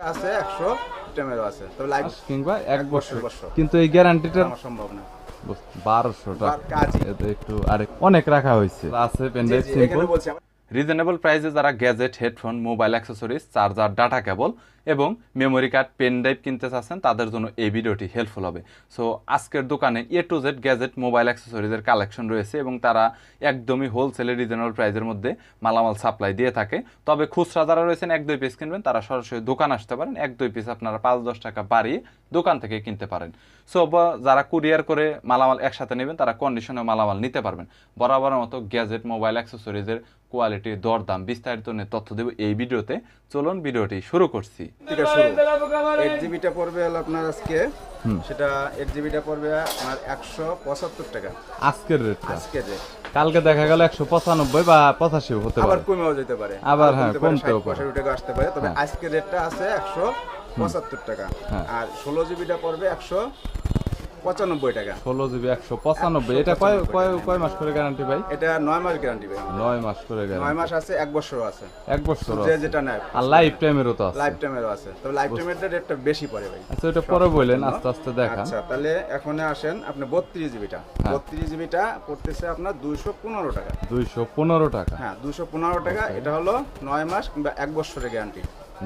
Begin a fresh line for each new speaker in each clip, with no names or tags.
আছে একশো টেমেরও আছে। তবে লাইভ
কিংবা এক বছর। কিন্তু এই গ্যারান্টিটা
আমার সম্ভব না।
বারোশো টাকা।
বার- কাজই।
এটা একটু আরেক অনেক রাখা হয়েছে। আছে পেনড্রাইভ সিম্পল রিজনেবল প্রাইসে যারা gadget headphone mobile accessories charger data cable এবং মেমোরি কার্ড পেন ড্রাইভ কিনতে চাচ্ছেন, তাদের জন্য এই ভিডিওটি হেল্পফুল হবে। সো আজকের দোকানে A to Z gadget mobile অ্যাক্সেসরিজের collection রয়েছে এবং তারা একদমই হোলসেলে রিজনেবল প্রাইসের মধ্যে মালামাল সাপ্লাই দিয়ে থাকে। তবে খুচরা যারা রয়েছেন, এক দুই পিস কিনবেন, তারা সরাসরি দোকান আসতে পারেন। এক দুই পিস আপনারা পাঁচ দশ টাকা বাড়িয়ে দোকান থেকে কিনতে পারেন। সো যারা কুরিয়ার করে মালামাল একসাথে নেবেন, তারা কন্ডিশনে মালামাল নিতে পারবেন। বরাবরের মতো গ্যাজেট মোবাইল অ্যাক্সেসরিজের কোয়ালিটি দরদাম, বিস্তারিত নিয়ে তথ্য দেব এই ভিডিওতে। চলুন, ভিডিওটি শুরু করছি।
থেকে শুরু। এইট জিবিটা পড়বে হলো আপনার আজকে। সেটা এইট জিবিটা পড়বে আপনার একশো পঁচাত্তর টাকা।
আজকের রেট
আজকের রেট
কালকে দেখা গেল একশো পঁচানব্বই বা পঁচাশি হতে
আবার
পারে
কমেও যেতে পারে।
আবার হ্যাঁ, কমতেও পারে।
টাকা আসতে পারে। তবে
হ্যাঁ।
আজকের রেটটা আছে একশো পঁচাত্তর টাকা।
হ্যাঁ।
আর ষোলো জিবিটা পড়বে একশো পঁচানব্বই টাকা।
ষোলো জিবি একশো পঁচানব্বই। এটা কয় কয় কয় মাস করে গ্যারান্টি ভাই?
এটা নয় মাস গ্যারান্টি পাবে
নয় মাস করে
নয় মাস আছে এক বছরও আছে।
এক বছর
যে যেটা নেয়।
আর লাইফ টাইমেরও তো আছে।
লাইফ টাইমেরও আছে। তবে লাইফ টাইমের রেটটা বেশি পড়ে ভাই।
আচ্ছা ওটা পরে বললেন আস্তে আস্তে দেখা
আচ্ছা তাহলে এখন আসেন আপনি বত্রিশ জিবিটা।
হ্যাঁ।
বত্রিশ জিবিটা পড়তেছে আপনার দুইশো পনেরো টাকা।
দুইশো পনেরো টাকা।
হ্যাঁ দুশো পনেরো টাকা। এটা হলো নয় মাস কিংবা এক বছরের গ্যারান্টি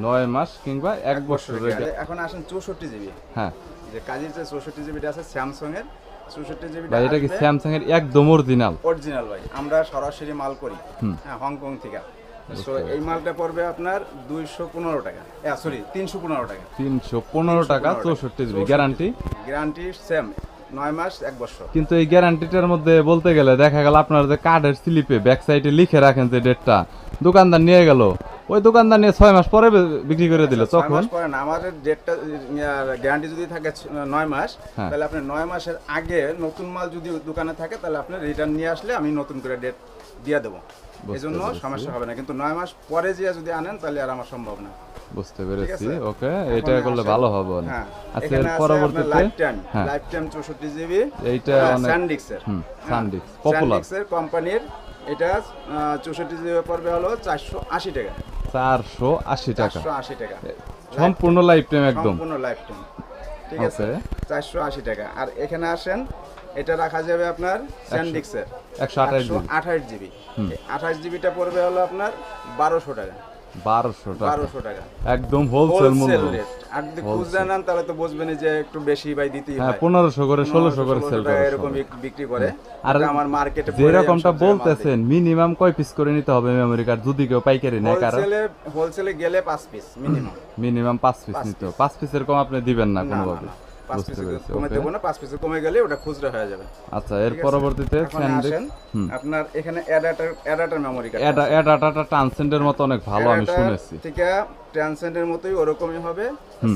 নয় মাস কিংবা এক বছরের
এখন আসেন চৌষট্টি জিবি।
হ্যাঁ।
যে কাজের যে চৌষট্টি জিবিটা আছে স্যামসং এর চৌষট্টি জিবিটা
ভাই এটা কি স্যামসাং এর একদম অরিজিনাল
অরিজিনাল ভাই। আমরা সরাসরি মাল করি হ্যাঁ হংকং থেকে। এই মালটা পড়বে আপনার দুইশো পনেরো টাকা। সরি তিনশো পনেরো টাকা।
তিনশো পনেরো টাকা চৌষট্টি জিবি গ্যারান্টি
গ্যারান্টি সেম নয় মাস এক বছর।
কিন্তু এই গ্যারান্টিটার মধ্যে বলতে গেলে দেখা গেল আপনার যে কার্ডের স্লিপে ব্যাক সাইডে লিখে রাখেন যে ডেটটা দোকানদার নিয়ে গেল ওই দোকানদার নিয়ে ছয় মাস পরে বিক্রি করে দিল তখন?
পরে না আমাদের ডেটটা গ্যারান্টি যদি থাকে নয় মাস
হ্যাঁ।
তাহলে আপনি নয় মাসের আগে নতুন মাল যদি দোকানে থাকে তাহলে আপনি রিটার্ন নিয়ে আসলে আমি নতুন করে ডেট দিয়ে দেবো। এই জন্য সমস্যা হবে না কিন্তু নয় মাস পরে যে যদি আনেন তাহলে আর আমার সম্ভব না।
বুঝতে পেরেছি ওকে এটা করলে ভালো হবে
হ্যাঁ
আচ্ছা এর পরবর্তীতে
লাইফ টাইম
হ্যাঁ।
লাইফ টাইম চৌষট্টি জিবি
এইটা অনেক সানডিক্স পপুলার
স্যান্ডিক্সের কোম্পানির এটা চৌষট্টি জিবি পড়বে হলো চারশো আশি টাকা।
চারশো আশি টাকা।
আশি টাকা।
সম্পূর্ণ লাইফ টাইম একদম।
সম্পূর্ণ লাইফ টাইম ঠিক আছে. চারশো আশি টাকা। আর এখানে আসেন এটা রাখা যাবে আপনার স্যান্ডিক্সের।
একশো আঠাশ দিন
আঠাশ জিবি আঠাশ জিবিটা পড়বে হলো আপনার বারোশো টাকা।
বারোশো টাকা।
বারোশো টাকা।
একদম হোলসেল মূল্য।
আর যদি খুচরা নেন তাহলে তো বুঝবেন যে একটু বেশি দিতেই
হ্যাঁ
হয়।
পনেরোশো করে 1600 করে সেল করে
এরকম বিক- বিক্রি করে।
আর
আর আমার মার্কেটে
যেরকমটা বলতেছেন মিনিমাম কয় পিস করে নিতে হবে আমেরিকার যদি কেউ পাইকারি নেয় কারণ
হোলসেলে হোলসেলে গেলে পাঁচ পিস মিনিমাম
মিনিমাম পাঁচ পিস নিতে হবে। পাঁচ পিসের কম আপনি দিবেন না কোনোভাবে।
পাঁচ পিস কমে দেবো না পাঁচ পিসে কমে গেলে ওটা খুচরা হয়ে যাবে।
আচ্ছা এর পরবর্তীতে
আসেন। আপনার এখানে অ্যাডাটার অ্যাডাটার মেমোরি কার্ড
এটা এটাটা ট্রান্সেন্ডের মতো অনেক ভালো আমি শুনেছি।
ট্রান্সেন্ডের মতোই ওরকমই হবে।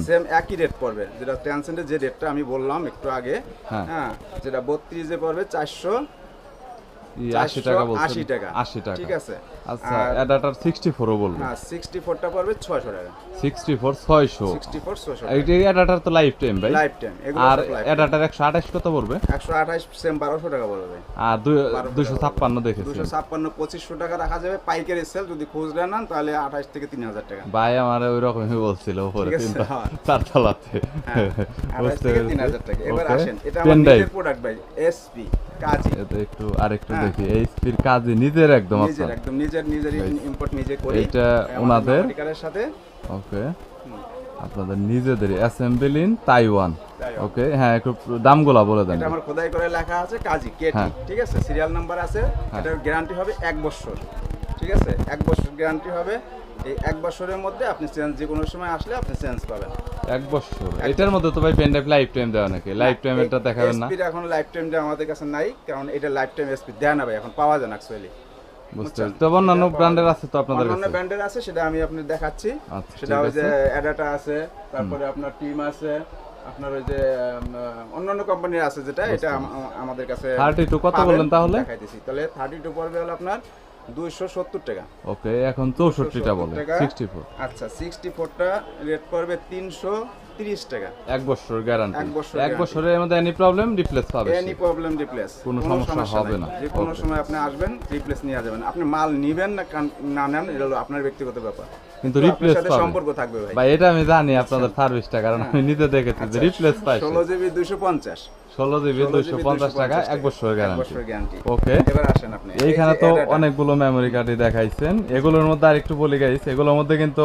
সেম একই রেট পড়বে। যেটা ট্রান্সেন্ডের যে রেটটা আমি বললাম একটু আগে
হ্যাঁ।
হ্যাঁ যেটা বত্রিশে পড়বে চারশো
ই আশি টাকা বলছেন।
ঠিক আছে।
আচ্ছা বলবেন
হ্যাঁ পড়বে
এইটা তো লাইফ টাইম ভাই
লাইফ টাইম
আর কত পড়বে?
সেম টাকা পড়বে
আর দেখেছি।
টাকা রাখা যাবে পাইকারি সেল যদি খুচরা নেন তাহলে আঠাশ থেকে তিন হাজার টাকা।
ভাই আমার ওই রকমই বলছিল উপরে তিনটা
হ্যাঁ।
চারতলাতে
থেকে হাজার টাকা। এবার আসেন এটা প্রোডাক্ট ভাই এসপি কাজী
এটা একটু আরেকটু
হ্যাঁ।
দেখি। এই স্পির কাজে নিজের একদম
নিজের একদম নিজের নিজের ইম্পোর্ট নিজে করি। আমাদের
ওনাদের?
সাথে।
ওকে। আপনাদের নিজেদের অ্যাসেম্বল ইন তাইওয়ান। ওকে হ্যাঁ একটু দামগুলা বলে দেন।
এটা আমার খোদাই করে লেখা আছে কাজী কেটি
হ্যাঁ।
ঠিক আছে? সিরিয়াল নাম্বার আছে। এটার গ্যারান্টি হবে এক বছর। ঠিক আছে? এক বছর গ্যারান্টি হবে। এই এক বছরের মধ্যে আপনি চেঞ্জ যে কোনো সময় আসলে আপনি চেঞ্জ পাবেন।
এক বছর। এটার মধ্যে তো ভাই পেন ড্রাইভ লাইফ টাইম দেওয়া নাকি? লাইফ টাইম এটা দেখাবেন না?
এসপির এখন লাইফ টাইমটা আমাদের কাছে নাই কারণ এটা লাইফ টাইম এসপি দেয় না ভাই এখন পাওয়া যায় না অ্যাকচুয়ালি
বুঝতে পারছি। তবে অন্যান্য ব্র্যান্ডের আছে তো আপনাদের
অন্যান্য ব্র্যান্ডের আছে সেটা আমি আপনি দেখাচ্ছি।
আচ্ছা,
সেটা ওই যে অ্যাডাটা আছে তারপরে আপনার টিম আছে আপনার ওই যে অন্যান্য কোম্পানির আছে যেটা এটা আম- আম- আমাদের কাছে
32 কত বললেন তাহলে?
দেখাইতেছি। তাহলে থার্টি টু পড়বে হলো আপনার দুইশো সত্তর টাকা
ওকে এখন চৌষট্টিটা বলে
টাকা।
সিক্সটি ফোর
আচ্ছা সিক্সটি ফোরটা রেট পড়বে তিনশো তিরিশ টাকা।
এক বছর গ্যারান্টি
এক বছর
এক বছরের মধ্যে এনি প্রবলেম রিপ্লেস পাবে
এনি প্রবলেম রিপ্লেস
কোনো সমস্যা হবে না।
যে কোনো সময় আপনি আসবেন রিপ্লেস নিয়ে যাবেন। আপনি মাল নিবেন না না নেন এটা হলো আপনার ব্যক্তিগত ব্যাপার।
কিন্তু রিপ্লেস পাবে।
সম্পর্ক থাকবে ভাই।
ভাই এটা আমি জানি আপনাদের সার্ভিসটা কারণ আমি নিজে দেখেছি যে রিপ্লেস পাই
ষোলো জিবি দুশো পঞ্চাশ।
ষোলো জিবি দুইশো পঞ্চাশ টাকা এক বছরের গ্যারান্টি ওকে
এবার আসেন আপনি। এই
এইখানে তো অনেকগুলো মেমোরি কার্ডই দেখাইছেন। এগুলোর মধ্যে আরেকটু বলি গাইস এগুলোর মধ্যে কিন্তু।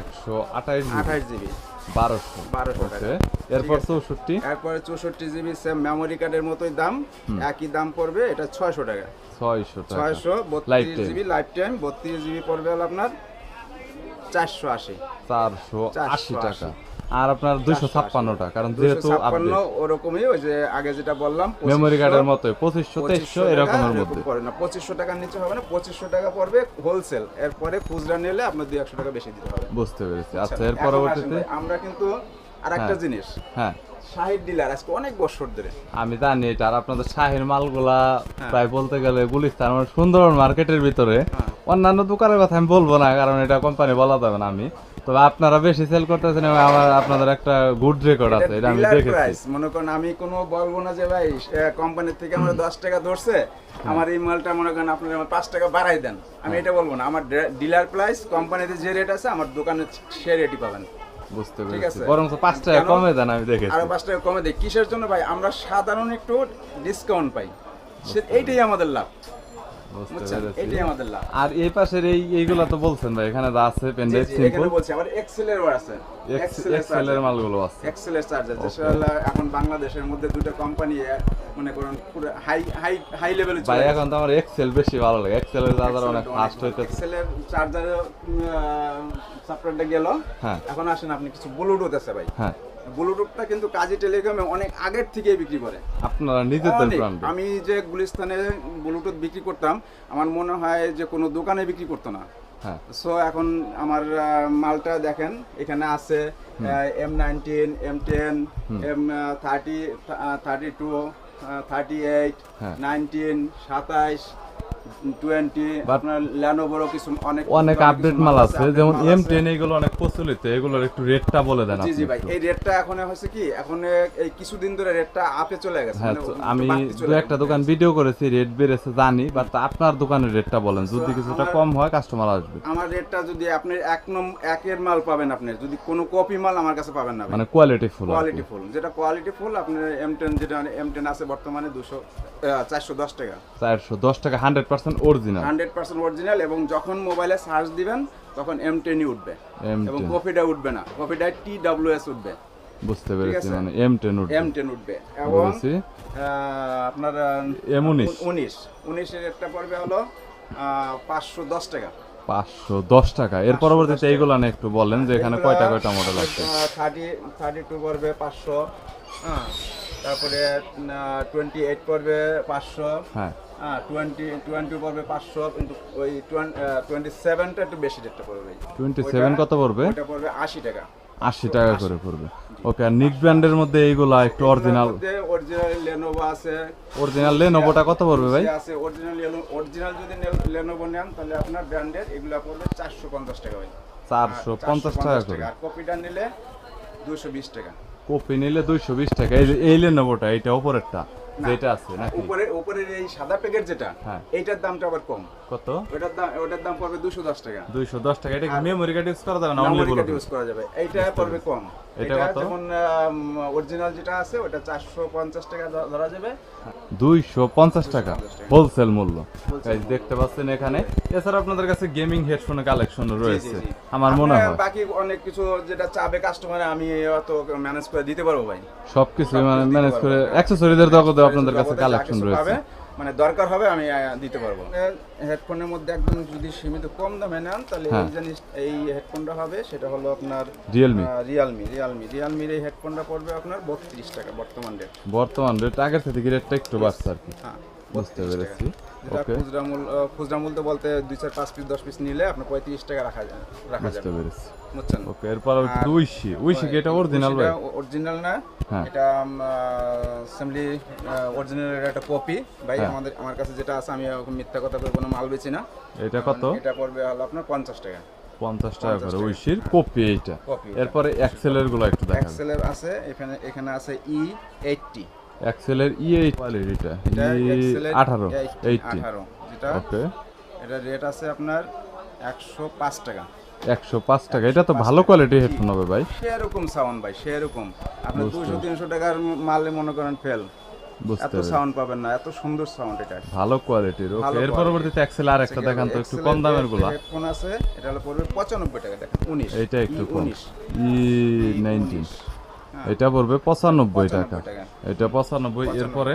একশো আঠাশ
আঠাশ জিবি।
বারোশো।
বারোশো টাকা।
এরপর চৌষট্টি।
এরপরে চৌষট্টি জিবি সেম মেমোরি কার্ডের মতোই দাম। একই দাম পড়বে এটা ছয়শো টাকা।
ছয়শো
ছয়শো বত্রিশ। জিবি লাইফ টাইম বত্রিশ জিবি পড়বে আপনার চারশো আশি
চারশো আশি। টাকা। আর আপনার দুইশো ছাপ্পান্ন টাকা কারণ যেহেতু
ওরকমই ওই যে আগে যেটা বললাম
মেমোরি কার্ডের মতোই পঁচিশশো তেইশশো এরকমের মধ্যে।
পড়ে না পঁচিশশো টাকার নিচে হবে না পঁচিশশো টাকা পড়বে হোলসেল এরপরে খুচরা নিলে আপনার দুই একশো টাকা বেশি দিতে হবে।
বুঝতে পেরেছি। আচ্ছা এর পরবর্তীতে?
আমরা কিন্তু আর একটা
হ্যাঁ।
জিনিস।
হ্যাঁ।
শাহিদ ডিলার আজকে অনেক বছর ধরে।
আমি জানি এটা আর আপনাদের শাহের মালগুলা
হ্যাঁ।
প্রায় বলতে গেলে গুলিস্তান মানে সুন্দর মার্কেটের ভিতরে।
হ্যাঁ।
অন্যান্য দোকানের কথা আমি বলব না কারণ এটা কোম্পানি বলা যাবে না আমি। তবে আপনারা বেশি সেল করতেছেন এবং আমার আপনাদের একটা গুড রেকর্ড আছে এটা আমি দেখেছি।
মনে করেন আমি কোনো বলব না যে ভাই কোম্পানির থেকে আমার দশ টাকা ধরছে আমার এই মালটা মনে করেন আপনার আমার পাঁচ টাকা বাড়াই দেন। আমি এটা বলব না আমার ডিলার প্রাইস কোম্পানিতে যে রেট আছে আমার দোকানে সে রেটই পাবেন।
বুঝতে পেরেছি। বরং পাঁচ টাকা
কেন?
কমে দেন আমি দেখেছি।
আরও পাঁচ টাকা কমে দেয়। কিসের জন্য ভাই? আমরা সাধারণ একটু ডিসকাউন্ট পাই। এইটাই আমাদের লাভ। আমাদের লাভ।
আর এই পাশের এই এইগুলা তো বলছেন ভাই এখানে যা আছে পেন ড্রাইভ সিম্পল
এখানে বলছি আবার আছে।
মালগুলো আছে।
চার্জার এখন বাংলাদেশের মধ্যে দুটো কোম্পানি মনে করুন পুরো হাই হাই হাই লেভেলে
ভাই এখন তো আমার এক্সেল বেশি ভালো লাগে। এক্সেলের চার্জার অনেক ফাস্ট হইতেছে।
এক্সেলের চার্জার সাপ্লাইটা গেল।
হ্যাঁ।
এখন আসেন আপনি কিছু ব্লুটুথ আছে ভাই।
হ্যাঁ।
ব্লুটুথটা কিন্তু কাজী টেলিকমে অনেক আগের থেকেই বিক্রি করে।
আপনারা নিজেদের ব্র্যান্ড
আমি যে গুলিস্তানে ব্লুটুথ বিক্রি করতাম আমার মনে হয় যে কোনো দোকানে বিক্রি করতো না।
হ্যাঁ।
সো এখন আমার মালটা দেখেন এখানে আছে M nineteen M ten M thirty thirty two thirty eight
হ্যাঁ।
নাইনটিন সাতাইশ অনেক
আপডেট মাল আছে যেমন এম টেন অনেক প্রচলিত এগুলোর একটু রেটটা বলে দেন
জি জি ভাই এই রেটটা এখন হয়েছে কি এখন এই কিছুদিন ধরে রেটটা আপে চলে গেছে
হ্যাঁ
মানে
আমি দু একটা দোকান ভিডিও করেছি রেট বেড়েছে জানি বাট আপনার দোকানের রেটটা বলেন যদি কিছুটা কম হয় কাস্টমার আসবে।
আমার রেটটা যদি আপনি এক নম একের মাল পাবেন আপনি যদি কোনো কপি মাল আমার কাছে পাবেন না
মানে কোয়ালিটি ফুল
কোয়ালিটি ফুল যেটা কোয়ালিটি ফুল আপনার এম টেন যেটা এম টেন আছে বর্তমানে দুশো চারশো দশ টাকা।
চারশো দশ টাকা hundred percent original
hundred percent original এবং যখন মোবাইলে সার্চ দিবেন তখন এম টেনই উঠবে।
এম
এবং কপিটা উঠবে না। কপিটা টি ডাব্লিউ এস উঠবে।
বুঝতে পেরেছি মানে এম টেন
এম টেন উঠবে। এবং আপনার
এম উনিশ।
উনিশ। উনিশের একটা পড়বে হলো পাঁচশো দশ টাকা।
পাঁচশো দশ টাকা। এর পরবর্তীতে এইগুলো না একটু বলেন যে এখানে কয়টা কয়টা মডেল আছে?
থার্টি থার্টি টু পড়বে পাঁচশো হ্যাঁ। তারপরে টোয়েন্টি এইট পড়বে পাঁচশো।
হ্যাঁ।
হ্যাঁ টোয়েন্টি টোয়েন্টি পড়বে পাঁচশো কিন্তু ওই টোয়েন্টি সেভেনটা একটু বেশি রেটটা পড়বে
টোয়েন্টি সেভেন কত পড়বে?
ওটা পড়বে আশি টাকা।
আশি টাকা করে পড়বে। ওকে আর নিক ব্র্যান্ডের মধ্যে এইগুলা একটু অরিজিনাল
অরিজিনাল লেনোভো আছে।
অরিজিনাল লেনোভোটা কত পড়বে ভাই?
আছে অরিজিনাল অরিজিনাল যদি লেনোভো নেন তাহলে আপনার ব্র্যান্ডের এগুলা পড়বে চারশো পঞ্চাশ টাকা ভাই।
চারশো
হ্যাঁ,
পঞ্চাশ টাকা করে।
আর কপিটা নিলে দুশো বিশ টাকা।
কপি নিলে দুইশো বিশ টাকা। এই এই লেনোভোটা এইটা ওপরেরটা যেটা আছে নাকি?
উপরে উপরের এই সাদা প্যাকেট যেটা
হ্যাঁ।
এইটার দামটা আবার কম।
কত?
ওটার দাম ওটার দাম পড়বে দুশো দশ টাকা।
দুইশো দশ টাকা। এটা মেমোরি কার্ড ইউজ করা যাবে না অনলি
ইউজ করা যাবে। এইটা পড়বে কম।
এটা?
যেমন অরিজিনাল যেটা আছে ওটা চারশো পঞ্চাশ টাকা ধরা যাবে।
দুইশো পঞ্চাশ টাকা।
250 টাকা।
হোলসেল মূল্য।
Wholesale
দেখতে পাচ্ছেন এখানে। এছাড়া আপনাদের কাছে গেমিং হেডফোনের কালেকশন রয়েছে। আমার মনে হয়।
বাকি অনেক কিছু যেটা চাবে কাস্টমারে আমি অত ম্যানেজ করে দিতে পারব ভাই।
সবকিছু মানে ম্যানেজ। করে অ্যাক্সেসরিজের জগতে আপনাদের কাছে কালেকশন রয়েছে।
মানে দরকার হবে আমি দিতে পারব। হেডফোনের মধ্যে একদম যদি সীমিত কম দামে নেন তাহলে এই
হ্যাঁ।
জিনিস এই হেডফোনটা হবে সেটা হলো আপনার
রিয়েলমি
রিয়ালমি রিয়ালমি রিয়ালমির এই হেডফোনটা পড়বে আপনার বত্রিশ টাকা বর্তমান রেট
বর্তমান রেট আগের থেকে রেটটা একটু বাড়ছে আর কি।
হ্যাঁ।
বুঝতে পেরেছি।
যেটা খুচরা মূল খুচরা মূল্য বলতে দুই চার পাঁচ পিস দশ পিস নিলে আপনার পঁয়ত্রিশ টাকা রাখা যায় রাখা যাবে।
পেরেছি।
বুঝছেন?
ওকে এরপর উইশি। উইশি কি এটা অরিজিনাল ভাই?
অরিজিনাল না।
হ্যাঁ।
এটা অ্যাসেম্বলি অরিজিনাল একটা কপি ভাই
হ্যাঁ।
আমাদের আমার কাছে যেটা আছে আমি মিথ্যা কথা বলে কোনো মাল বেচি না।
এটা কত?
এটা পড়বে হলো আপনার পঞ্চাশ টাকা।
পঞ্চাশ টাকা করে কপি এইটা। এরপরে এক্সেলেরগুলো একটু
এক্সেলের আছে এখানে এখানে আছে ই এইটটি
এক্সেলের ই এইট কোয়ালিটিটা আঠারো এইটটি
আঠারো যেটা
ওকে
এটা রেট আছে আপনার একশো পাঁচ টাকা।
একশো পাঁচ টাকা। এটা তো ভালো কোয়ালিটির হেডফোন হবে ভাই।
সেরকম সাউন্ড ভাই সেরকম। আপনি দুশো তিনশো টাকার মালে মনে করেন ফেল এত সাউন্ড পাবেন না এত সুন্দর সাউন্ড এটা।
ভালো কোয়ালিটির ওকে এর পরবর্তীতে এক্সেল আর একটা দেখান তো একটু কম দামেরগুলা।
হেডফোন আছে এটা হলো পড়বে পঁচানব্বই টাকা দেখেন উনিশ।
এইটা একটু কম।
উনিশ।
ই নাইনটিন এটা পড়বে পঁচানব্বই টাকা। এটা পঁচানব্বই এরপরে?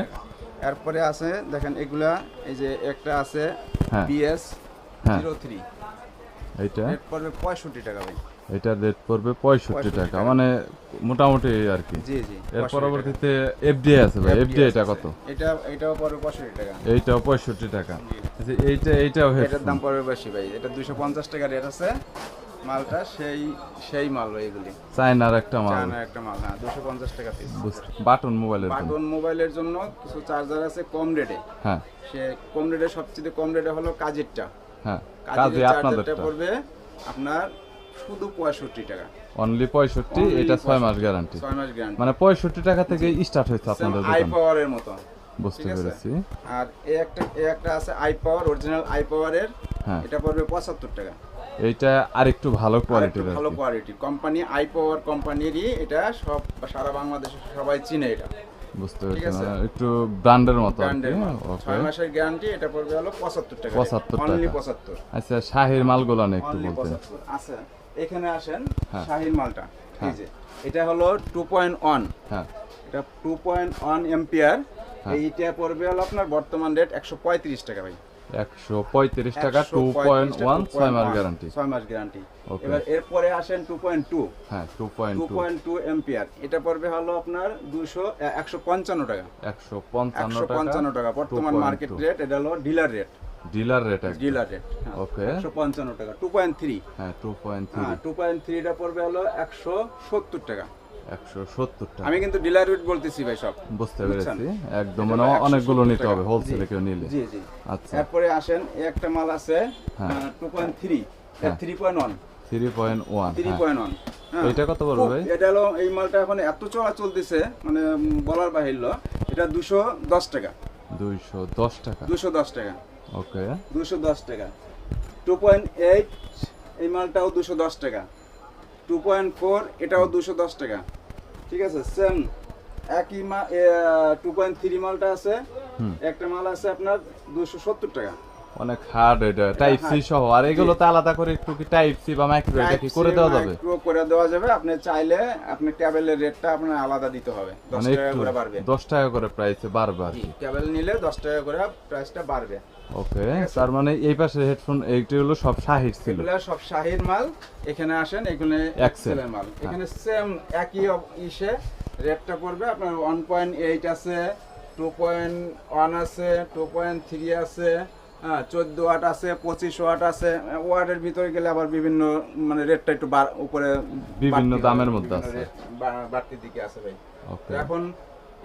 এরপরে আছে দেখেন এগুলা এই যে একটা আছে
হ্যাঁ।
বিএস
হ্যাঁ।
Zero three.
এইটা?
পড়বে পঁয়ষট্টি টাকা ভাই।
এটার রেট পড়বে পঁয়ষট্টি টাকা
টাকা।
মানে মোটামুটি আর কি।
জি জি
এর
65
পরবর্তীতে এফডিআই আছে ভাই। এফডিআই এটা কত?
এটা এটাও পড়বে পঁয়ষট্টি টাকা।
এইটাও পঁয়ষট্টি টাকা। এইটা এইটাও
এটার দাম পড়বে বেশি ভাই। এটা দুশো পঞ্চাশ টাকা রেট আছে। মালটা সেই সেই মাল ভাই এগুলি।
চায়নার একটা মাল।
চায়নার একটা মাল হ্যাঁ দুশো পঞ্চাশ টাকা পিস
বাটন মোবাইলের
বাটন মোবাইলের জন্য কিছু চার্জার আছে কম রেটে
হ্যাঁ।
সে কম রেটে সবচেয়ে কম রেটে হলো কাজেরটা।
হ্যাঁ কাজে আপনাদেরটা।
পড়বে আপনার শুধু পঁয়ষট্টি টাকা।
অনলি পঁয়ষট্টি এটা ছয় মাস
65
গ্যারান্টি
ছয় মাস গ্যারান্টি
মানে পঁয়ষট্টি টাকা থেকে স্টার্ট হয়েছে আপনাদের
আই পাওয়ারের মতো।
বুঝতে পেরেছি।
আর এই একটা এই একটা আছে আই পাওয়ার অরিজিনাল আই পাওয়ারের
হ্যাঁ।
এটা পড়বে পঁচাত্তর টাকা।
এইটা আরেকটু ভালো কোয়ালিটির
ভালো। কোয়ালিটির কোম্পানি আই পাওয়ার কোম্পানিরই এটা সব সারা বাংলাদেশে সবাই চিনে এটা।
বুঝতে পেরেছি। মানে একটু ব্র্যান্ডের মতো
ছয় মাসের গ্যারান্টি এটা পড়বে হলো পঁচাত্তর টাকা।
75
অনলি। পঁচাত্তর।
আচ্ছা শাহির মালগুলো না একটু
পঁচাত্তর। আচ্ছা এখানে আসেন
হ্যাঁ।
শাহিন মালটা। এই
হ্যাঁ।
যে এটা হলো টু পয়েন্ট ওয়ান
হ্যাঁ।
এটা টু পয়েন্ট ওয়ান এম্পিয়ার। এইটা পড়বে হলো আপনার বর্তমান রেট একশো পঁয়ত্রিশ টাকা ভাই।
একশো পঁয়ত্রিশ টাকা টু পয়েন্ট ওয়ান ছয় মাস গ্যারান্টি
ছয় মাস গ্যারান্টি. এবার এরপরে আসেন টু পয়েন্ট টু
হ্যাঁ two point
two
two
point two ampere এটা পড়বে হলো আপনার দুশো একশো পঞ্চান্ন টাকা।
একশো পঞ্চান্ন
পঞ্চান্ন টাকা। বর্তমান মার্কেট রেট এটা হলো dealer rate
dealer rate
dealer rate
Okay.
একশো পঞ্চান্ন টাকা টু পয়েন্ট থ্রি
হ্যাঁ two point three
two point থ্রিটা পড়বে হলো একশো সত্তর টাকা।
একশো সত্তর টাকা
আমি কিন্তু ডিলার রেট বলতেছি ভাই সব।
বুঝতে পেরেছি। একদম মানে অনেকগুলো নিতে হবে হোলসেলে কেউ নিলে।
জি জি।
আচ্ছা।
এরপরে আসেন এই একটা মাল আছে। Two point three. Three point one
three point one
three point one
এটা কত পড়বে ভাই?
এটা হলো এই মালটা এখন এত চড়া চলতেছে মানে বলার বাহিল্য এটা দুশো দশ টাকা।
দুইশো দশ টাকা।
দুশো দশ টাকা।
ওকে।
দুশো দশ টাকা। টু পয়েন্ট এইট এই মালটাও দুশো দশ টাকা। টু পয়েন্ট ফোর এটাও দুশো দশ টাকা। ঠিক আছে সেম একই মা টু পয়েন্ট থ্রি মালটা আছে একটা মাল আছে আপনার দুশো সত্তর টাকা।
অনেক হার্ড এটা টাইপ সি সহ। আর এগুলোতে আলাদা করে একটু কি টাইপ সি বা মাইক্রো এটা কি করে দেওয়া যাবে?
Micro করে দেওয়া যাবে আপনি চাইলে আপনি ক্যাবেলের রেটটা আপনার আলাদা দিতে হবে দশ
মানে
টাকা করে বাড়বে।
দশ টাকা করে প্রাইসে বারবার।
ক্যাবেল নিলে দশ টাকা করে প্রাইসটা বাড়বে।
ওকে তার মানে এই পাশে হেডফোন এইটি হলো সব শাহির ছিল
এগুলা সব শাহির মাল এখানে আসেন
Excel।
এক্সেলের মাল এখানে সেম একই ইসে রেটটা পড়বে আপনার ওয়ান পয়েন্ট এইট আছে টু পয়েন্ট ওয়ান আছে টু পয়েন্ট থ্রি আছে হ্যাঁ চোদ্দ ওয়াট আছে পঁচিশ ওয়াট আছে ওয়াটের ভিতরে গেলে আবার বিভিন্ন মানে রেটটা একটু উপরে
বিভিন্ন দামের মধ্যে আছে।
বাড়তির দিকে আছে ভাই এখন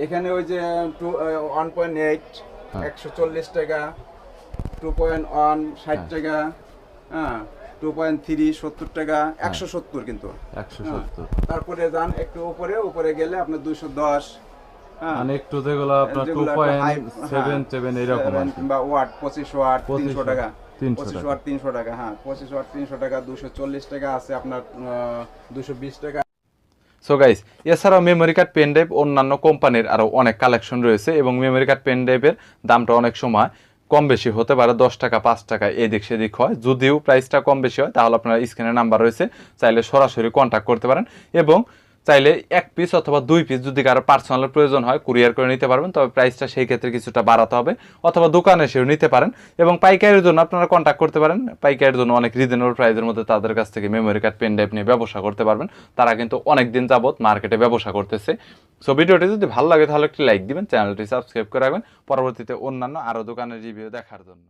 এখানে ওই যে টু ওয়ান পয়েন্ট এইট
হ্যাঁ।
একশো চল্লিশ টাকা টু পয়েন্ট ওয়ান ষাট
হ্যাঁ।
টাকা হ্যাঁ টু পয়েন্ট থ্রি সত্তর টাকা একশো সত্তর কিন্তু।
একশো
হ্যাঁ।
সত্তর
তারপরে যান একটু উপরে উপরে গেলে আপনার দুশো দশ হ্যাঁ।
মানে একটু যেগুলো আপনার টু পয়েন্ট সেভেন
হ্যাঁ,
সেভেন এরকম আর
ওয়াট পঁচিশ ওয়াট তিনশো টাকা
তিনশো
পঁচিশ ওয়াট তিনশো টাকা হ্যাঁ পঁচিশ ওয়াট তিনশো টাকা দুশো চল্লিশ টাকা আছে আপনার দুশো বিশ টাকা।
সো গাইস এছাড়াও মেমোরি কার্ড পেন ড্রাইভ অন্যান্য কোম্পানির আরও অনেক কালেকশন রয়েছে এবং মেমোরি কার্ড পেন ড্রাইভের দামটা অনেক সময় কম বেশি হতে পারে দশ টাকা, পাঁচ টাকা, এদিক সেদিক হয়। যদিও প্রাইসটা কম বেশি হয়, তাহলে আপনার স্ক্রিনের নাম্বার রয়েছে, চাইলে সরাসরি কন্ট্যাক্ট করতে পারেন। এবং চাইলে এক পিস অথবা দুই পিস যদি কারও পার্সোনাল প্রয়োজন হয় কুরিয়ার করে নিতে পারবেন, তবে প্রাইসটা সেই ক্ষেত্রে কিছুটা বাড়াতে হবে, অথবা দোকানে এসেও নিতে পারেন এবং পাইকারির জন্য আপনারা কন্ট্যাক্ট করতে পারেন। পাইকারির জন্য অনেক রিজনেবল প্রাইসের মধ্যে তাদের কাছ থেকে মেমোরি কার্ড পেন ড্রাইভ নিয়ে ব্যবসা করতে পারবেন। তারা কিন্তু অনেক দিন যাবত মার্কেটে ব্যবসা করতেছে। সো ভিডিওটি যদি ভালো লাগে তাহলে একটি লাইক দিবেন চ্যানেলটি সাবস্ক্রাইব করে রাখবেন। পরবর্তীতে অন্যান্য আরও দোকানের রিভিউ দেখার জন্য।